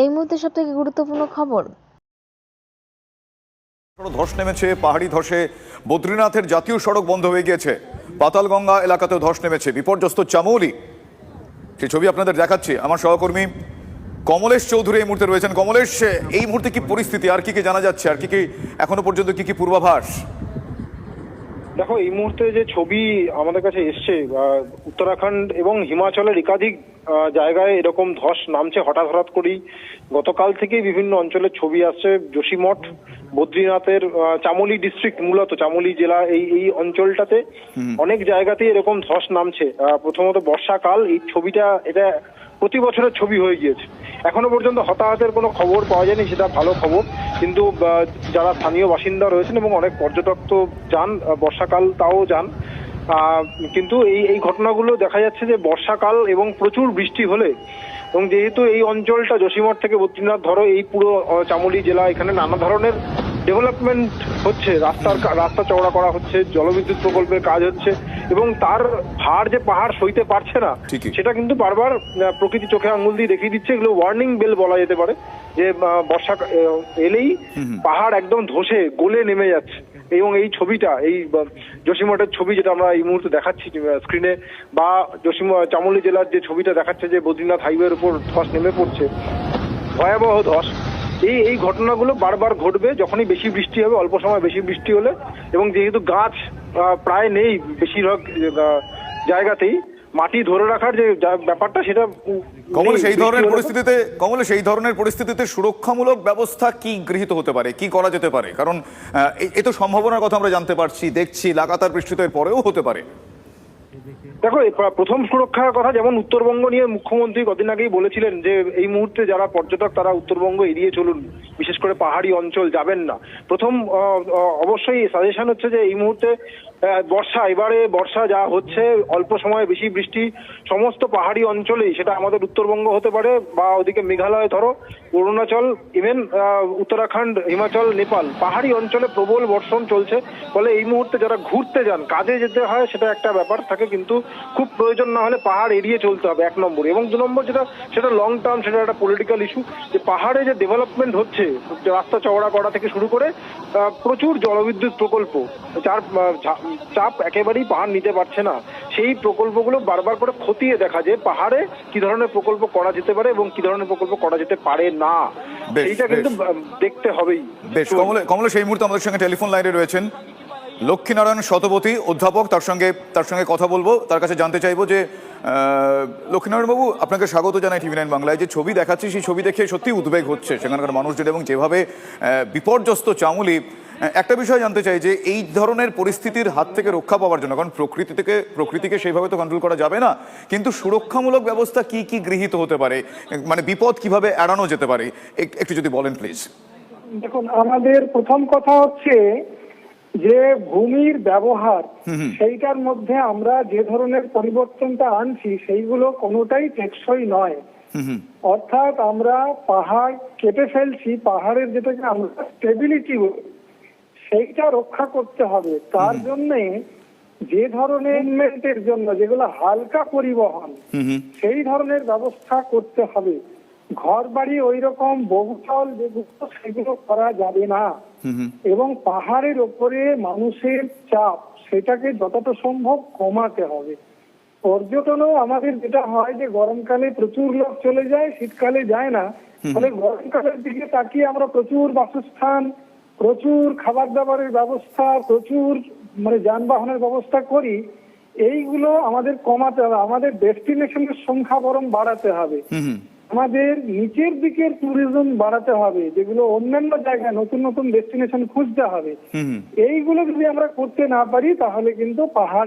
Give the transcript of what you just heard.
এই মুহূর্তে সব থেকে গুরুত্বপূর্ণ খবর? ধস নেমেছে, পাহাড়ি ধসে। বদ্রীনাথের জাতীয় সড়ক বন্ধ হয়ে গিয়েছে। পাতালগঙ্গা এলাকাতেও ধস নেমেছে। বিপর্যস্ত চামৌলি। সেই ছবি আপনাদের দেখাচ্ছি। আমার সহকর্মী কমলেশ চৌধুরী এই মুহূর্তে রয়েছেন। কমলেশ, এই মুহূর্তে কি পরিস্থিতি? আর কি কি জানা যাচ্ছে? আর কি কি এখনও পর্যন্ত কি কি পূর্বাভাস? দেখো এই মুহূর্তে যে ছবি আমাদের কাছে এসছে উত্তরাখণ্ড এবং হিমাচলের একাধিক জায়গায় এরকম ধস নামছে হঠাৎ হঠাৎ করেই। গতকাল থেকেই বিভিন্ন অঞ্চলের ছবি আসছে। যোশীমঠ বদ্রীনাথের চামোলি ডিস্ট্রিক্ট মূলত চামোলি জেলা এই এই অঞ্চলটাতে অনেক জায়গাতেই এরকম ধস নামছে। আহ, প্রথমত বর্ষাকাল এই ছবিটা এটা প্রতি বছরের ছবি হয়ে গিয়েছে। এখনও পর্যন্ত হতাহতের কোনো খবর পাওয়া যায়নি, সেটা ভালো খবর। কিন্তু যারা স্থানীয় বাসিন্দা রয়েছেন এবং অনেক পর্যটক তো যান বর্ষাকাল তাও যান কিন্তু এই এই ঘটনাগুলো দেখা যাচ্ছে যে বর্ষাকাল এবং প্রচুর বৃষ্টি হলে, এবং যেহেতু এই অঞ্চলটা যোশীমঠ থেকে বদ্রীনাথ ধরো, এই পুরো চামোলি জেলা এখানে নানা ধরনের ডেভেলপমেন্ট হচ্ছে। রাস্তার রাস্তা চওড়া করা হচ্ছে, জলবিদ্যুৎ প্রকল্পের কাজ হচ্ছে। এবং তার ভার যে পাহাড় সইতে পারছে না সেটা কিন্তু বারবার প্রকৃতি চোখে আঙুল দিয়ে দেখিয়ে দিচ্ছে। এগুলো ওয়ার্নিং বেল বলা যেতে পারে যে বর্ষা এলেই পাহাড় একদম ধসে গলে নেমে যাচ্ছে। এবং এই ছবিটা এই যোশীমঠের ছবি যেটা আমরা এই মুহূর্তে দেখাচ্ছি স্ক্রিনে বা যোশীম চামোলি জেলার যে ছবিটা দেখাচ্ছে যে বদ্রীনাথ হাইওয়ের উপর ধস নেমে পড়ছে ভয়াবহ ধস। এই এই ঘটনাগুলো বারবার ঘটবে যখনই বেশি বৃষ্টি হবে অল্প সময় বেশি বৃষ্টি হলে। এবং যেহেতু গাছ প্রায় নেই বেশিরভাগ জায়গাতেই মাটি ধরে রাখার যে ব্যাপারটা সেটা কমল সেই ধরনের পরিস্থিতিতে কমল সেই ধরনের পরিস্থিতিতে সুরক্ষামূলক ব্যবস্থা কি গৃহীত হতে পারে? কি করা যেতে পারে? কারণ এ তো সম্ভাবনার কথা আমরা জানতে পারছি দেখছি লাগাতার বৃষ্টিতে পরেও হতে পারে। দেখো প্রথম সুরক্ষার কথা যেমন উত্তরবঙ্গ নিয়ে মুখ্যমন্ত্রী কদিন আগেই বলেছিলেন যে, এই মুহূর্তে যারা পর্যটক, তারা উত্তরবঙ্গ এড়িয়ে চলুন। বিশেষ করে পাহাড়ি অঞ্চল যাবেন না। প্রথম অবশ্যই সাজেশন হচ্ছে যে, এই মুহূর্তে বর্ষা, এবারে বর্ষা যা হচ্ছে, অল্প সময়ে বেশি বৃষ্টি, সমস্ত পাহাড়ি অঞ্চলেই, সেটা আমাদের উত্তরবঙ্গ হতে পারে বা ওদিকে মেঘালয় ধরো, অরুণাচল ইভেন উত্তরাখণ্ড, হিমাচল, নেপাল, পাহাড়ি অঞ্চলে প্রবল বর্ষণ চলছে, ফলে এই মুহূর্তে যারা ঘুরতে যান, কাজে যেতে হয়, সেটা একটা ব্যাপার থাকে, কিন্তু খুব প্রয়োজন না হলে পাহাড় এড়িয়ে চলতে হবে, এক নম্বর। এবং দু নম্বর যেটা, সেটা লং টার্ম সেটা একটা পলিটিক্যাল ইস্যু যে পাহাড়ে যে ডেভেলপমেন্ট হচ্ছে, রাস্তা চওড়া করা থেকে শুরু করে প্রচুর জলবিদ্যুৎ প্রকল্প, যার চাপ একেবারেই পাহাড় নিতে পারছে না। সেই প্রকল্পগুলো বারবার করে খতিয়ে দেখা যে পাহাড়ে কি ধরনের প্রকল্প করা যেতে পারে এবং কি ধরনের প্রকল্প করা যেতে পারে না। এইটা সেইটা কিন্তু দেখতে হবেই। বেশ কমলে কমলে সেই মুহূর্তে আমাদের সঙ্গে টেলিফোন লাইনে রয়েছেন লক্ষ্মীনারায়ণ শতপথী অধ্যাপক। তার সঙ্গে তার সঙ্গে কথা বলব। তার কাছে জানতে চাইব যে আহ, লক্ষ্মীনারায়ণ বাবু আপনাকে স্বাগত জানাই টিভি নাইন বাংলায়। যে ছবি দেখাচ্ছি সেই ছবি দেখে সত্যি উদ্বেগ হচ্ছে সেখানকার মানুষজন এবং যেভাবে বিপর্যস্ত চামুলি একটা বিষয় জানতে চাই যে এই ধরনের পরিস্থিতির হাত থেকে রক্ষা পাওয়ার জন্য কারণ প্রকৃতি থেকে প্রকৃতিকে সেইভাবে তো কন্ট্রোল করা যাবে না কিন্তু সুরক্ষামূলক ব্যবস্থা কি কি গৃহীত হতে পারে? মানে বিপদ কীভাবে এড়ানো যেতে পারে? একটু যদি বলেন প্লিজ দেখুন আমাদের প্রথম কথা হচ্ছে যে ভূমির ব্যবহার সেইটার মধ্যে আমরা যে ধরনের পরিবর্তনটা আনছি সেইগুলো কোনোটাই টেকসই নয়। অর্থাৎ আমরা পাহাড় কেটে ফেলছি পাহাড়ের যেটাকে আমরা স্টেবিলিটি সেইটা রক্ষা করতে হবে। তার জন্যে যে ধরনের জন্য যেগুলো হালকা পরিবহন সেই ধরনের ব্যবস্থা করতে হবে। ঘর বাড়ি ওই রকম বহুতল যেগুলো সেগুলো করা যাবে না। এবং পাহাড়ের ওপরে মানুষের চাপ সেটাকে যতটা সম্ভব কমাতে হবে। পর্যটনও আমাদের যেটা হয় যে গরমকালে প্রচুর লোক চলে যায় শীতকালে যায় না। ফলে গরমকালের দিকে তাকিয়ে আমরা প্রচুর বাসস্থান প্রচুর খাবার দাবারের ব্যবস্থা প্রচুর মানে যানবাহনের ব্যবস্থা করি। এইগুলো আমাদের কমাতে হবে আমাদের ডেস্টিনেশনের সংখ্যা বরং বাড়াতে হবে। আমাদের নিচের দিকের ট্যুরিজম বাড়াতে হবে যেগুলো অন্যান্য জায়গায় নতুন নতুন ডেস্টিনেশন খুঁজতে হবে। এইগুলো যদি আমরা করতে না পারি তাহলে কিন্তু পাহাড়